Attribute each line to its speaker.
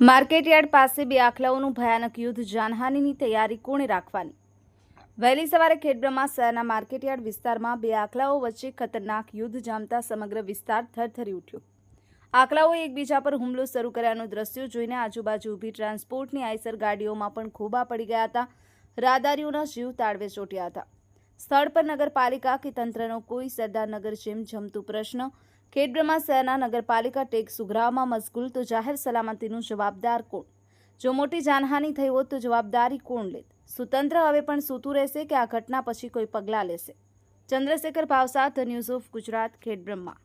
Speaker 1: Market yard પાસે બે આખલાઓનું ભયાનક યુદ્ધ, જાનહાનિની તૈયારી કોણે રાખવાની? વહેલી સવારે ખેડબ્રહ્મા શહેરના માર્કેટયાર્ડ વિસ્તારમાં બે આખલાઓ વચ્ચે ખતરનાક યુદ્ધ જામતા સમગ્ર વિસ્તાર થરથરી ઉઠ્યો. આખલાઓએ એકબીજા પર હુમલો શરૂ કર્યાનું દ્રશ્યો જોઈને આજુબાજુ ઊભી ટ્રાન્સપોર્ટની આઈસર ગાડીઓમાં પણ ખોબા પડી ગયા હતા. રાહદારીઓના જીવ તાળવે ચોટ્યા હતા. સ્થળ પર નગરપાલિકા કે તંત્રનો કોઈ સરદારનગર જેમ જમતું પ્રશ્ન ખેડબ્રહ્મા શહેરના નગરપાલિકા ટેક ઉઘરાવવામાં મશગુલ તો જાહેર સલામતીનું જવાબદાર કોણ? જો મોટી જાનહાનિ થઈ હોત તો જવાબદારી કોણ લેત? સુતંત્ર હવે પણ સૂતું રહેશે કે આ ઘટના પછી કોઈ પગલાં લેશે? Chandrashekhar Bhavsar, the news of Gujarat Khedbrahma